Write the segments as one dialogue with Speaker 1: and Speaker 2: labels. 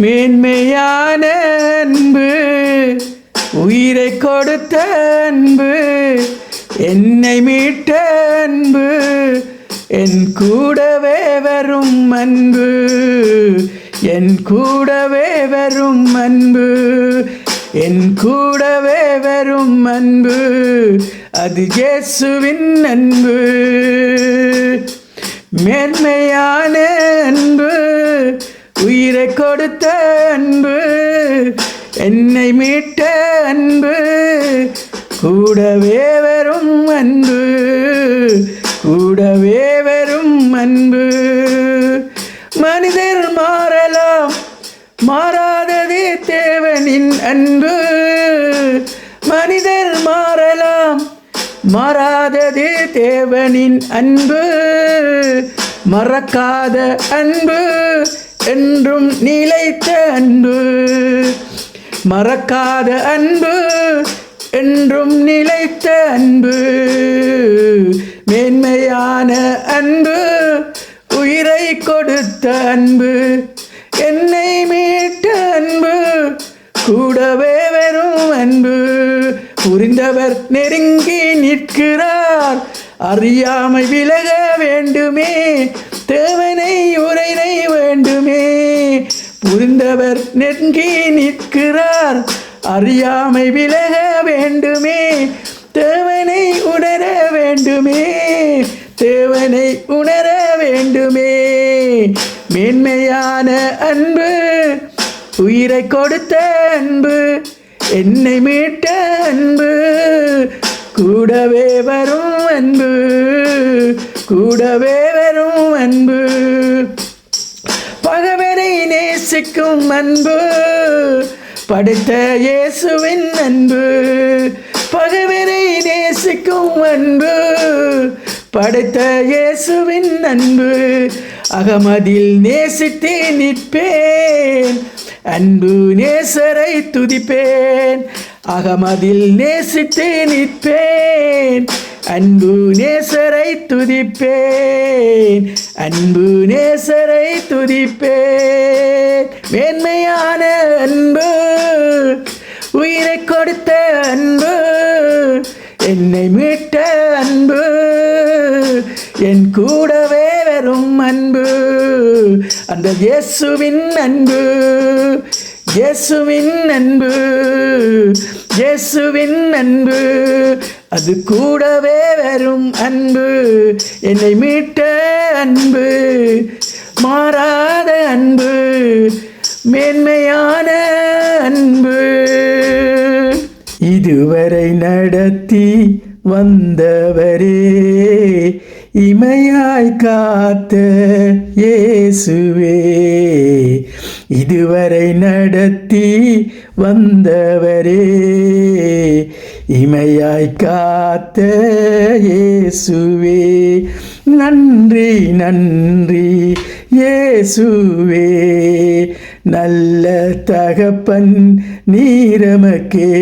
Speaker 1: மேன்மையான அன்பு உயிரை கொடுத்த அன்பு என்னை மீட்ட அன்பு என் கூடவே வரும் அன்பு என் கூடவே வரும் அன்பு என் கூடவே வரும் அன்பு அது இயேசுவின் அன்பு. மேன்மையான அன்பு உயிரை கொடுத்த அன்பு என்னை மீட்ட அன்பு கூடவே வரும் அன்பு கூடவே வரும் அன்பு. மனிதர் மாறலாம் மாறாததே தேவனின் அன்பு. மனிதர் மாறலாம் மாறாததே தேவனின் அன்பு. மறக்காத அன்பு என்றும் நிலைத்த அன்பு மறக்காத அன்பு என்றும் நிலைத்த அன்பு மேன்மையான அன்பு உயிரை கொடுத்த அன்பு என்னை மீட்ட அன்பு கூடவே வெறும் அன்பு. புரிந்தவர் நெருங்கி நிற்கிறார் அறியாமை விலக வேண்டுமே தேவனை உரைனை வேண்டுமே. புரிந்தவர் நெருங்கி நிற்கிறார். அறியாமை விலக வேண்டுமே. தேவனை உணர வேண்டுமே. தேவனை உணர வேண்டுமே. மேன்மையான அன்பு உயிரை கொடுத்த அன்பு என்னை மீட்ட அன்பு கூடவே வரும் அன்பு. கூடவே வரும் அன்பு. பகவரை நேசிக்கும் அன்பு. படுத்த இயேசுவின் அன்பு. பகவரை நேசிக்கும் அன்பு. படைத்த இயேசுவின் அன்பு. அகமதில் நேசித்து நிற்பேன். அன்பு நேசரை துதிப்பேன். அகமதில் நேசித்து நிற்பேன். அன்பு நேசரை துதிப்பேன். அன்பு நேசரை துதிப்பேன். மேன்மையான அன்பு உயிரை கொடுத்த அன்பு என்னை மீட்ட அன்பு என் கூடவே வரும் அன்பு. அந்த இயேசுவின் அன்பு இயேசுவின் அன்பு இயேசுவின் அன்பு. அது கூடவே வரும் அன்பு. என்னை மீட்ட அன்பு மாறாத அன்பு மேன்மையான அன்பு. இதுவரை நடத்தி வந்தவரே இமையாய் காத்த இயேசுவே. இதுவரை நடத்தி வந்தவரே இமையாய் காத்த இயேசுவே. நன்றி நன்றி இயேசுவே. நல்ல தகப்பன் நீரமக்கே.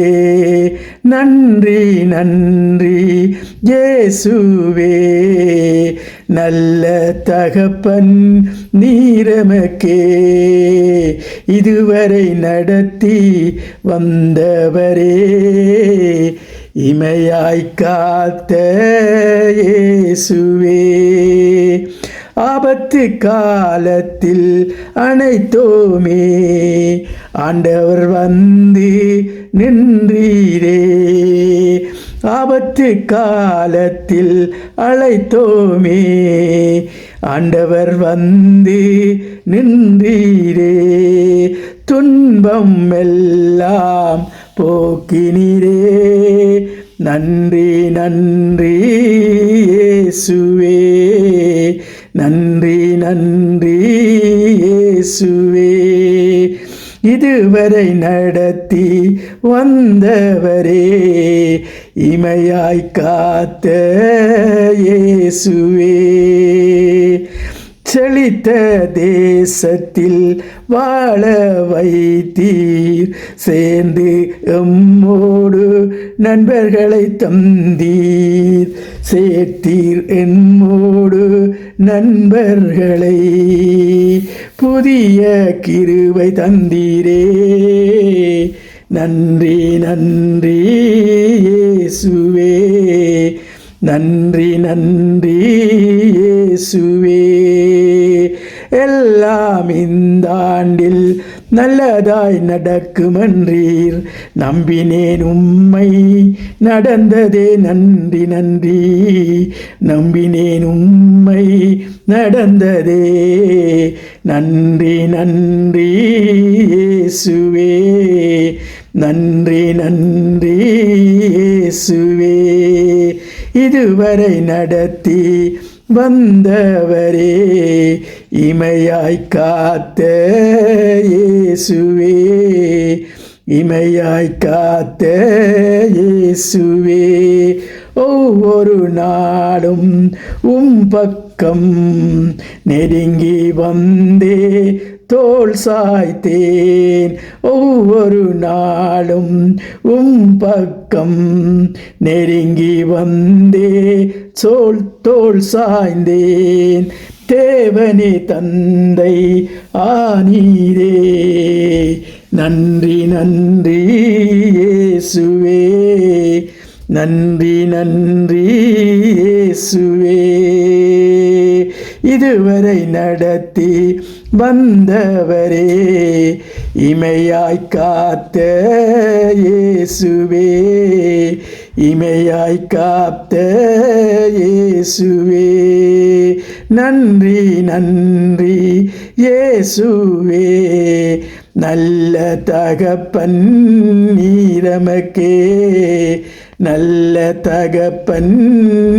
Speaker 1: நன்றி நன்றி இயேசுவே. நல்ல தகப்பன் நீரமக்கே. இதுவரை நடத்தி வந்தவரே இமையாய் காத்த இயேசுவே. ஆபத்து காலத்தில் அனைத்தோமே ஆண்டவர் வந்து நின்றீரே. ஆபத்து காலத்தில் அழைத்தோமே ஆண்டவர் வந்து நின்றீரே. துன்பம் எல்லாம் போக்கினீரே. நன்றி நன்றி இயேசுவே. நன்றி நன்றி இயேசுவே. இதுவரை நடத்தி வந்தவரே இமையாய் காத்த இயேசுவே. செழித்த தேசத்தில் வாழ வைத்தீர். சேர்ந்து எம்மோடு நண்பர்களை தந்தீர். சேர்த்தீர் எம்மோடு நண்பர்களை. புதிய கிருவை தந்தீரே. நன்றி நன்றி இயேசுவே. நன்றி நன்றி இயேசுவே. நல்லதாய் நடக்குமன்றீர். நம்பினேன் உம்மை நடந்ததே நன்றி நன்றி. நம்பினேன் உம்மை நடந்ததே நன்றி நன்றி. இயேசுவே நன்றி நன்றி. இயேசுவே இதுவரை நடத்தி வந்தவரே. இமையாய் காத்த இயேசுவே. இமையாய் காத்த இயேசுவே. ஒவ்வொரு நாடும் உம் பக்கம் நெருங்கி வந்தே. தோல் சாய்த்தேன். ஒவ்வொரு நாளும் உம் பக்கம் நெருங்கி வந்தே. சோல் தோல் சாய்ந்தேன். தேவனே தந்தை ஆனீரே. நன்றி நன்றி இயேசுவே. நன்றி நன்றி இயேசுவே. இதுவரை நடத்தி வந்தவரே இமையாய் காத்த இயேசுவே. இமையாய் காத்த இயேசுவே. நன்றி நன்றி. இயேசுவே நல்ல தகப்பன் நீரமக்கே. நல்ல தகப்பன்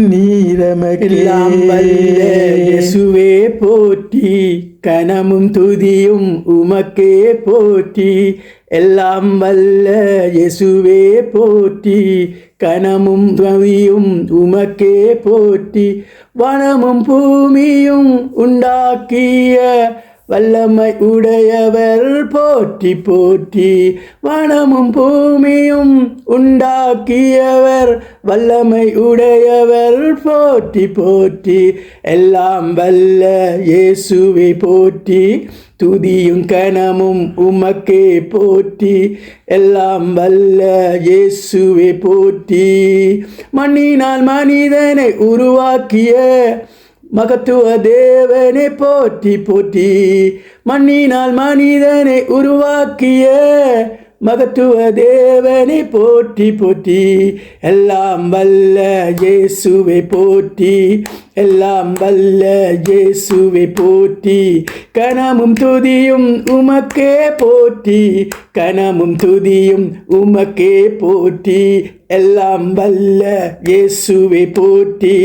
Speaker 1: நீரமக்கே.
Speaker 2: இயேசுவே போற்றி. கனமும் துதியும் உமக்கே போற்றி. எல்லாம் வல்ல இயேசுவே போற்றி. கனமும் துதியும் உமக்கே போற்றி. வனமும் பூமியும் உண்டாக்கிய வல்லமை உடையவர் போற்றி போற்றி வனமும் பூமியும் உண்டாக்கியவர். வல்லமை உடையவர் போற்றி போற்றி எல்லாம் வல்ல இயேசுவை போற்றி துதியும் கனமும் உமக்கே போற்றி எல்லாம் வல்ல இயேசுவை போற்றி. மண்ணினால் மனிதனை உருவாக்கிய மகத்துவ தேவனை போற்றி போற்றி. மண்ணினால் மனிதனை உருவாக்கிய மகத்துவ தேவனை போற்றி போற்றி. எல்லாம் வல்ல இயேசுவை போற்றி. எல்லாம் வல்ல இயேசுவை போற்றி. கனமும் துதியும் உமக்கே போற்றி. கனமும் துதியும் உமக்கே போற்றி. எல்லாம் வல்ல இயேசுவை போற்றி.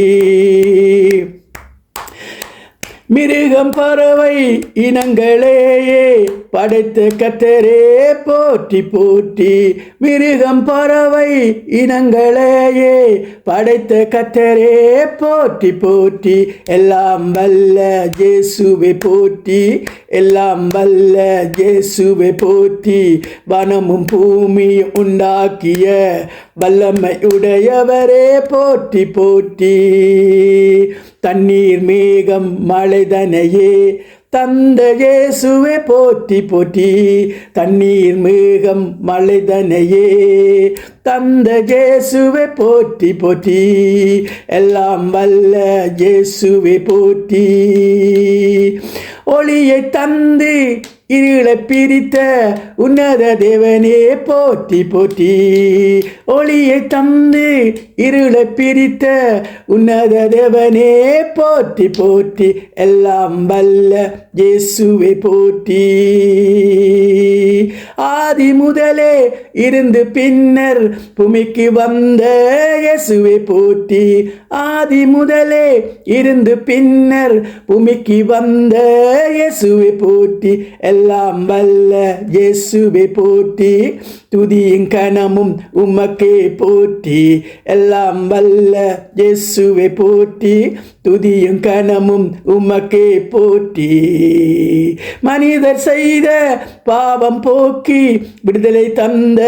Speaker 2: மிருகம் பறவை இனங்களேயே. படைத்த கத்தரே போற்றி போற்றி. மிருகம் பறவை இனங்களேயே. படைத்த கத்தரே போற்றி போற்றி. எல்லாம் வல்ல ஜேசுவை போற்றி. எல்லாம் வல்ல ஜேசுவை போற்றி. வனமும் பூமியும் உண்டாக்கிய வல்லமை உடையவரே போற்றி போற்றி. தண்ணீர் மேகம் மழைதனையே தந்த இயேசுவே போற்றி போற்றி. தண்ணீர் மேகம் மழைதனையே தந்த இயேசுவே போற்றி போற்றி. எல்லாம் வல்ல இயேசுவே போற்றி. ஒளியை தந்து இருளை பிரித்த உன்னத தேவனே போற்றி போற்றி. ஒளியை தந்து இருளை பிரித்த உன்னத தேவனே போற்றி போற்றி. எல்லாம் வல்ல இயேசுவை போற்றி. ஆதி முதலே இருந்து பின்னர் பூமிக்கு வந்த இயேசுவை போற்றி. ஆதி முதலே இருந்து பின்னர் பூமிக்கு வந்த இயேசுவை போற்றி. எல்லாம் எல்லாம் வல்ல இயேசுவை போற்றி துதியும் கனமும் உமக்கே போற்றி. எல்லாம் வல்ல இயேசுவை போற்றி துதியும் கனமும் உமக்கே போற்றி. மனிதர் செய்த பாவம் போக்கி விடுதலை தந்த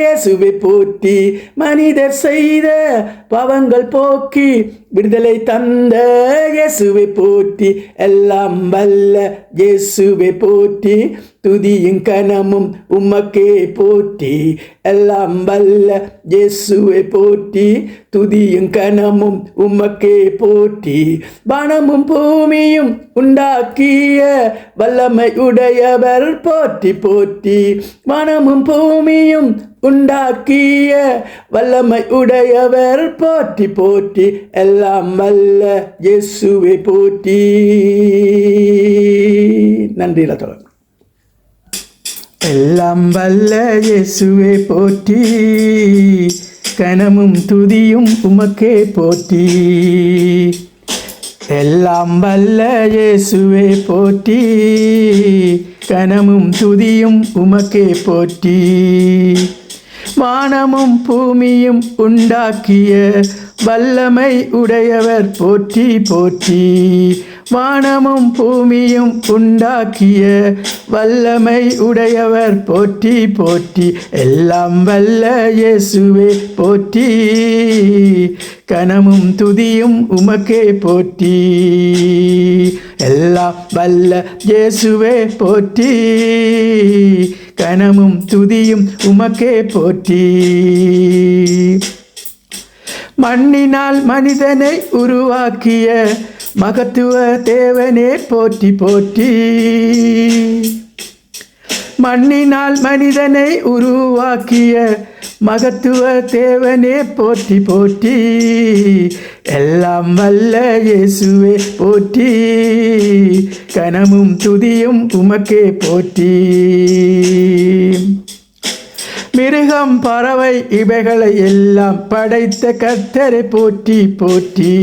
Speaker 2: இயேசுவை போற்றி. மனிதர் செய்த பாவங்கள் போக்கி விடுதலை தந்த இயேசுவை போற்றி. எல்லாம் வல்ல இயேசுவை போற்றி. துதியும் கனமும் உமக்கே போற்றி. எல்லாம் வல்ல இயேசுவை போற்றி. துதியும் கனமும் உமக்கே போற்றி. வனமும் பூமியும் உண்டாக்கிய வல்லமை உடையவர் போற்றி போற்றி. வனமும் பூமியும் உண்டாக்கிய வல்லமை உடையவர் போற்றி போற்றி. எல்லாம் வல்ல இயேசுவை போற்றி. நன்றியில் தொடர்
Speaker 1: எல்லாம் வல்ல இயேசுவே போற்றி. கனமும் துதியும் உமக்கே போற்றி. எல்லாம் வல்ல இயேசுவே போற்றி. கனமும் துதியும் உமக்கே போற்றி. வானமும் பூமியும் உண்டாக்கிய வல்லமை உடையவர் போற்றி போற்றி. வானமும் பூமியும் உண்டாக்கிய வல்லமை உடையவர். போற்றி போற்றி எல்லாம் வல்ல இயேசுவே போற்றி. கனமும் துதியும் உமக்கே போற்றி. எல்லாம் வல்ல இயேசுவே போற்றி. கனமும் துதியும் உமக்கே போற்றி. மண்ணினால் மனிதனை உருவாக்கிய மகத்துவ தேவனே போற்றி போற்றி. மண்ணினால் மனிதனை உருவாக்கிய மகத்துவ தேவனே போற்றி போற்றி. எல்லாம் வல்ல இயேசுவே போற்றி. கனமும் துதியும் உமக்கே போற்றி. மிருகம் பறவை இவைகளை எல்லாம் படைத்த கத்தரை போற்றி போற்றி.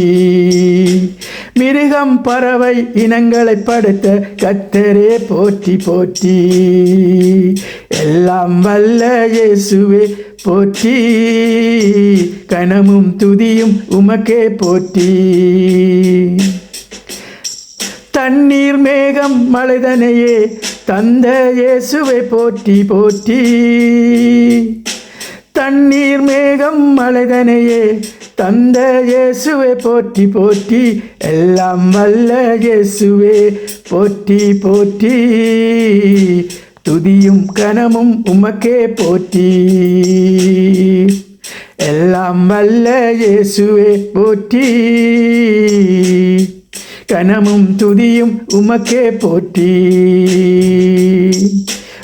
Speaker 1: மிருகம் பறவை இனங்களை படுத்த கத்தரே போற்றி போற்றி. எல்லாம் வல்ல இயேசுவே போற்றி. கனமும் துதியும் உமக்கே போற்றி. தண்ணீர் மேகம் மலைதனையே தந்த இயேசுவை போற்றி போற்றி. தண்ணீர் மேகம் மலைதனையே தந்த இயேசுவே போற்றி போற்றி எல்லாம் வல்ல இயேசுவே போற்றி போற்றி. துதியும் கனமும் உமக்கே போற்றி. எல்லாம் வல்ல இயேசுவே போற்றி. கனமும் துதியும் உமக்கே போற்றி.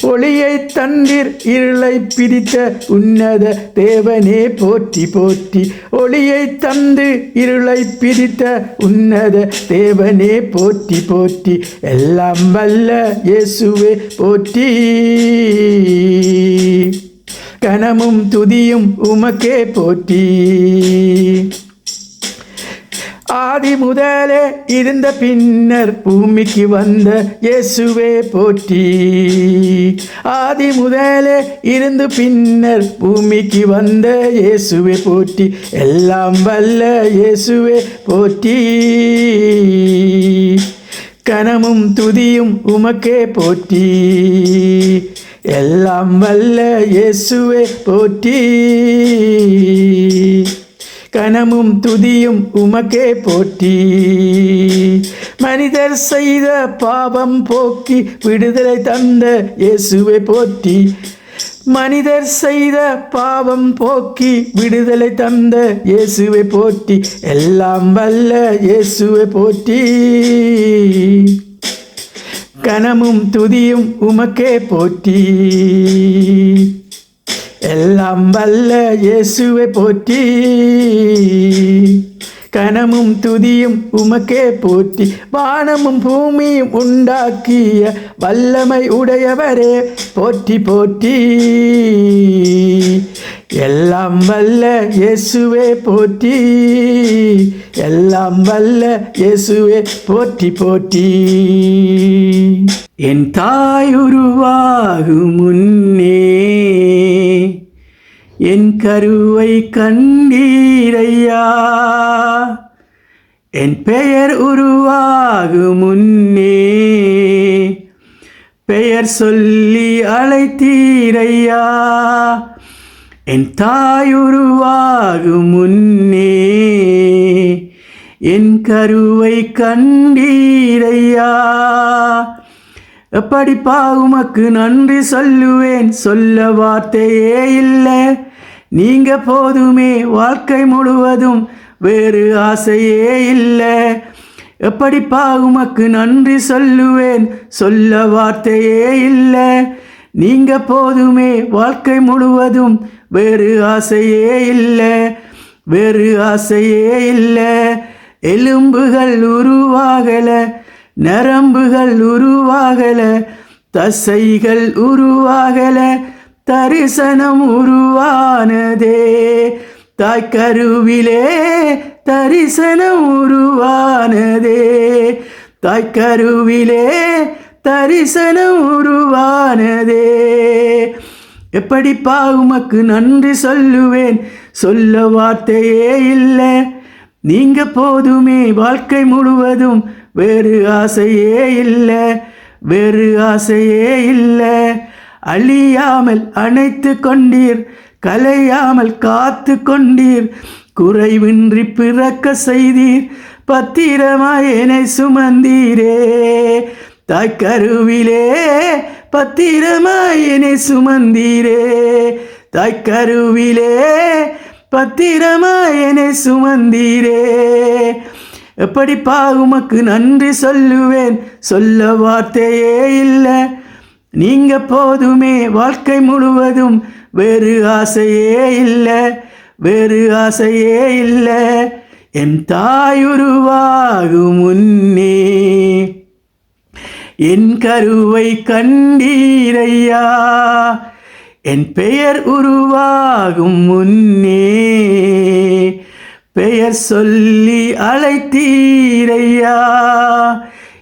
Speaker 1: ஒளியை தந்தீர் இருளை பிரித்த உன்னத தேவனே போற்றி போற்றி. ஒளியை தந்து இருளை பிரித்த உன்னத தேவனே போற்றி போற்றி. எல்லாம் வல்ல இயேசுவே போற்றி. கனமும் துதியும் உமக்கே போற்றி. ஆதி முதலே இருந்த பின்னர் பூமிக்கு வந்த இயேசுவே போற்றி. ஆதி முதலே இருந்து பின்னர் பூமிக்கு வந்த இயேசுவே போற்றி. எல்லாம் வல்ல இயேசுவே போற்றி. கனமும் துதியும் உமக்கே போற்றி. எல்லாம் வல்ல இயேசுவே போற்றி. கனமும் துதியும் உமக்கே போற்றி. மனிதர் செய்த பாவம் போக்கி விடுதலை தந்த இயேசுவை போற்றி. மனிதர் செய்த பாவம் போக்கி விடுதலை தந்த இயேசுவை போற்றி. எல்லாம் வல்ல இயேசுவை போற்றி. கனமும் துதியும் உமக்கே போற்றி. எல்லாம் வல்ல இயேசுவை போற்றி. கனமும் துதியும் உமக்கே போற்றி. வானமும் பூமியும் உண்டாக்கிய வல்லமை உடையவரே போற்றி போற்றி. எல்லாம் வல்ல இயேசுவே போற்றி. எல்லாம் வல்ல இயேசுவே போற்றி போற்றி. என் தாய் உருவாகும் முன்னே என் கருவை கண்டீரையா? என் பெயர் உருவாகும் முன்னே. பெயர் சொல்லி அழைத்தீரையா? என் தாய் உருவாகும் முன்னே. என் கருவை கண்டீரையா? எப்படிப்பா உமக்கு நன்றி சொல்லுவேன்? சொல்ல வார்த்தையே இல்லை. நீங்க போதுமே வாழ்க்கை முழுவதும் வேறு ஆசையே இல்லை. எப்படிப்பா உமக்கு நன்றி சொல்லுவேன்? சொல்ல வார்த்தையே இல்லை. நீங்க போதுமே வாழ்க்கை முழுவதும் வேறு ஆசையே இல்லை. வேறு ஆசையே இல்லை. எலும்புகள் உருவாகல நரம்புகள் உருவாகல தசைகள் உருவாகல தரிசனம் உருவானதே. தாய் கருவிலே தரிசனம் உருவானதே. தாய் கருவிலே தரிசனம் உருவானதே. எப்படிப்பா உமக்கு நன்றி சொல்லுவேன்? சொல்ல வார்த்தையே இல்லை. நீங்க போதுமே வாழ்க்கை முழுவதும். வேறு ஆசையே இல்லை. வேறு ஆசையே இல்லை. அழியாமல் அணைத்து கொண்டீர் கலையாமல் காத்து கொண்டீர் குறைவின்றி பிறக்க செய்தீர் பத்திரமாய் என்னை சுமந்தீரே. தாய்க்கருவிலே பத்திரமாய் என்னை சுமந்தீரே. தாய்க்கருவிலே பத்திரமாய் என்னை சுமந்தீரே. எப்படிப்பா உமக்கு நன்றி சொல்லுவேன்? சொல்ல வார்த்தையே இல்லை. நீங்க போதுமே வாழ்க்கை முழுவதும் வேறு ஆசையே இல்லை வேறு ஆசையே இல்லை. என் தாயுருவாகும் முன்னே என் கருவை கண்டீரையா. என் பெயர் உருவாகும் முன்னே பெயர் சொல்லி அழைத்தீரையா.